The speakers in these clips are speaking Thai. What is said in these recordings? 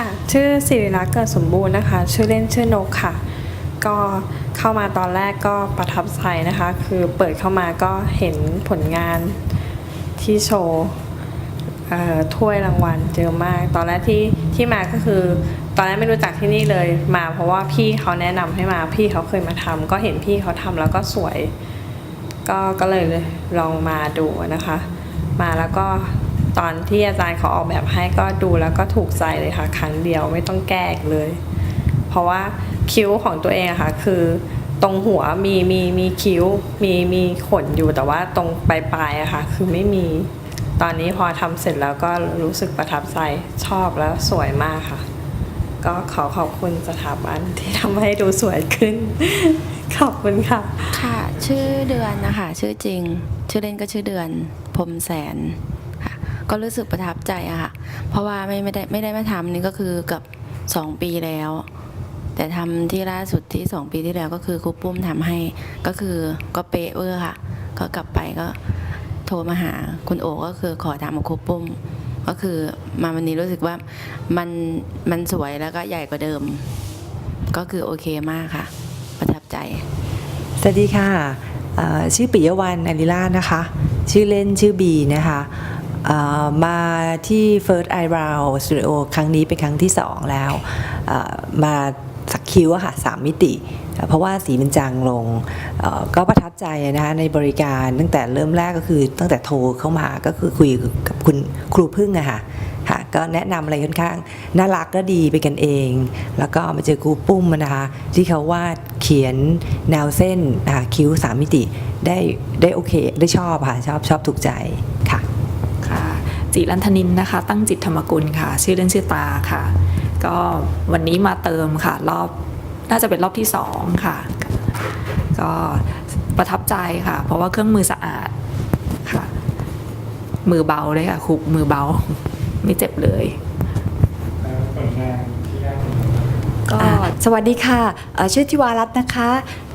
ค่ะ ชื่อสิริรักษ์เกิดสมบูรณ์นะคะ ชื่อเล่นชื่อนกค่ะ ก็เข้ามาตอนแรกก็ประทับใจนะคะ คือเปิดเข้ามาก็เห็นผลงานที่โชว์ถ้วยรางวัลเยอะมาก ตอนแรกที่ที่มาก็คือ ตอนแรกไม่รู้จักที่นี่เลยมา เพราะว่าพี่เขาแนะนำให้มาพี่เขาเคยมาทำก็เห็นพี่เขาทำแล้วก็สวย ก็ก็เลยลองมาดูนะคะ มาแล้วก็ ตอนที่อาจารย์เขาออกแบบให้ก็ดูแล้วก็ถูกใจเลยค่ะ ครั้งเดียวไม่ต้องแก้กเลย เพราะว่าคิ้วของตัวเองอะค่ะคือตรงหัวมีมีมีคิ้วมีมีขนอยู่แต่ว่าตรงปลายปลายอะค่ะคือไม่มีตอนนี้พอทำเสร็จแล้วก็รู้สึกประทับใจชอบแล้วสวยมากค่ะ ก็ขอขอบคุณสถาบันที่ทำให้ดูสวยขึ้น ขอบคุณค่ะ ค่ะ ชื่อเดือนนะคะ ชื่อจริง ชื่อเล่นก็ชื่อเดือนพรมแสน ก็รู้สึกประทับใจอะค่ะ เพราะว่าไม่ไม่ได้ไม่ได้มาทำนี่ก็คือกับสองปีแล้ว แต่ทำที่ล่าสุดที่สองปีที่แล้วก็คือครูปุ้มทำให้ก็คือก็เป๊ะเวอร์ค่ะ ก็กลับไปก็โทรมาหาคุณโอก็คือขอทำกับครูปุ้ม ก็คือมาวันนี้รู้สึกว่ามันมันสวยแล้วก็ใหญ่กว่าเดิม ก็คือโอเคมากค่ะ ประทับใจ สวัสดีค่ะชื่อปิยวรรณอลิลานะคะ ชื่อเล่นชื่อบีนะคะ มาที่ First Eyebrow Studio ครั้งนี้เป็นครั้งที่ 2 แล้ว มาสักคิ้วอะค่ะสามมิติ เพราะว่าสีมันจางลง ก็ประทับใจนะคะในบริการตั้งแต่เริ่มแรกก็คือตั้งแต่โทรเข้ามาก็คือคุยกับคุณครูพึ่งอะค่ะค่ะก็แนะนำอะไรค่อนข้างน่ารักก็ดีไปกันเอง แล้วก็มาเจอครูปุ้มนะคะที่เขาวาดเขียนแนวเส้นนะคะคิ้วสามมิติได้ได้โอเค ได้ชอบค่ะชอบชอบถูกใจ จิรันทนินนะคะ ตั้งจิตธรรมกุลค่ะ ชื่อเล่นชื่อตาค่ะ ก็วันนี้มาเติมค่ะ รอบน่าจะเป็นรอบที่สองค่ะ ก็ประทับใจค่ะ เพราะว่าเครื่องมือสะอาดค่ะ มือเบาเลยค่ะคุกมือเบา ไม่เจ็บเลยแล้วผลงานที่ได้ผลงานก็สวัสดีค่ะเอ่อชื่อทิวารัตน์นะคะ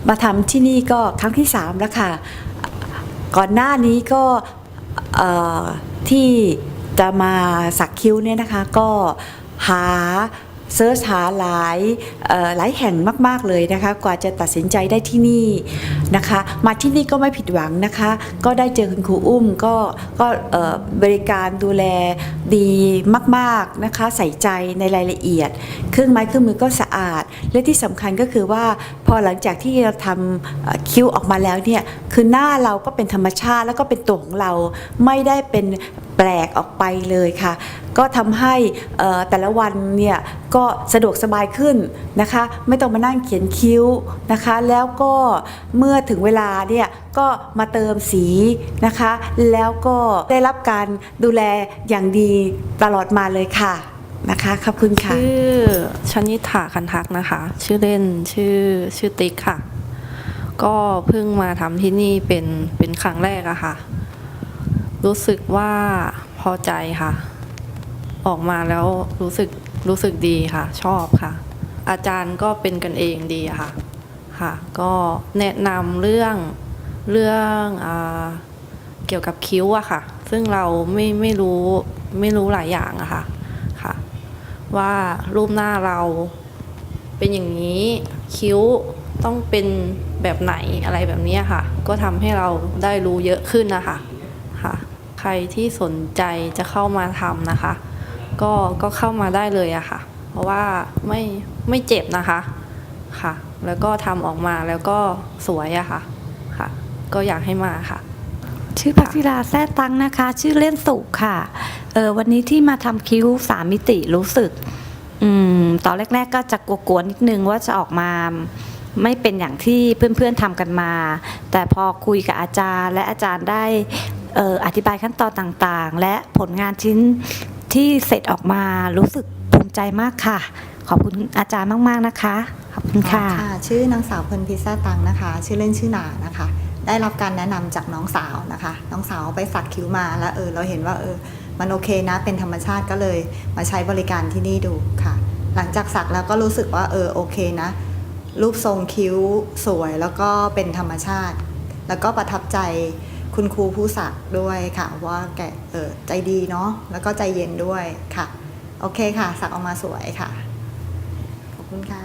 มาทำที่นี่ก็ครั้งที่ 3 แล้วค่ะ ก่อนหน้านี้ก็เอ่อ ที่จะมาสักคิ้วเนี่ยนะคะก็หา เซิร์ชหาหลายหลายแห่งมาก ๆ เลยนะคะ กว่าจะตัดสินใจได้ที่นี่นะคะ มาที่นี่ก็ไม่ผิดหวังนะคะ ก็ได้เจอคุณครูอุ้มก็ก็บริการดูแลดีมาก ๆ นะคะ ใส่ใจในรายละเอียด เครื่องไม้เครื่องมือก็สะอาด และที่สำคัญก็คือว่าพอหลังจากที่เราทำคิ้วออกมาแล้วเนี่ย คือหน้าเราก็เป็นธรรมชาติแล้วก็เป็นตัวของเราไม่ได้เป็น แปลกออกไปเลยค่ะ ก็ทำให้แต่ละวันเนี่ยก็สะดวกสบายขึ้นนะคะ ไม่ต้องมานั่งเขียนคิ้วนะคะ แล้วก็เมื่อถึงเวลาเนี่ยก็มาเติมสีนะคะ แล้วก็ได้รับการดูแลอย่างดีตลอดมาเลยค่ะนะคะขอบคุณค่ะชื่อชนิถาคันทักนะคะ ชื่อเล่นชื่อชื่อติ๊กค่ะ ก็เพิ่งมาทำที่นี่เป็นเป็นครั้งแรกอะค่ะ รู้สึกว่าพอใจค่ะ ออกมาแล้วรู้สึกรู้สึกดีค่ะ ชอบค่ะ อาจารย์ก็เป็นกันเองดีค่ะค่ะ ก็แนะนำเรื่องเรื่องอเกี่ยวกับคิ้วอะค่ะ ซึ่งเราไม่ไม่รู้ไม่รู้หลายอย่างอะค่ะค่ะ ว่ารูปหน้าเราเป็นอย่างนี้คิ้วต้องเป็นแบบไหนอะไรแบบนี้ค่ะ ก็ทำให้เราได้รู้เยอะขึ้นนะคะ รที่สนใจจะเข้ามาทำนะคะ ก็ก็เข้ามาได้เลยอะค่ะ เพราะว่าไม่ไม่เจ็บนะคะค่ะ แล้วก็ทำออกมาแล้วก็สวยอะค่ะค่ะ ก็อยากให้มาค่ะ ชื่อพักศิลาแซ่ตังนะคะ ชื่อเล่นสุค่ะเออวันนี้ที่มาทำคิ้วสามมิติรู้สึกอืมตอนแรก ๆ ก็จะกลัวๆนิดนึงว่าจะออกมาไม่เป็นอย่างที่เพื่อนๆทำกันมา แต่พอคุยกับอาจารย์ และอาจารย์ได้ อธิบายขั้นตอนต่างๆ และผลงานชิ้นที่เสร็จออกมารู้สึกภูมิใจมากค่ะ ขอบคุณอาจารย์มากๆนะคะ ขอบคุณค่ะ ค่ะ ชื่อนางสาวเพลินพิซซ่าตังนะคะ ชื่อเล่นชื่อหนานะคะ ได้รับการแนะนำจากน้องสาวนะคะ น้องสาวไปสักคิ้วมาแล้วเออเราเห็นว่าเออมันโอเคนะ เป็นธรรมชาติก็เลยมาใช้บริการที่นี่ดูค่ะ หลังจากสักแล้วก็รู้สึกว่าเออโอเคนะ รูปทรงคิ้วสวยแล้วก็เป็นธรรมชาติ แล้วก็ประทับใจ คุณครูผู้สักด้วยค่ะ ว่าแกเออใจดีเนาะแล้วก็ใจเย็นด้วยค่ะ โอเคค่ะ สักออกมาสวยค่ะ ขอบคุณค่ะ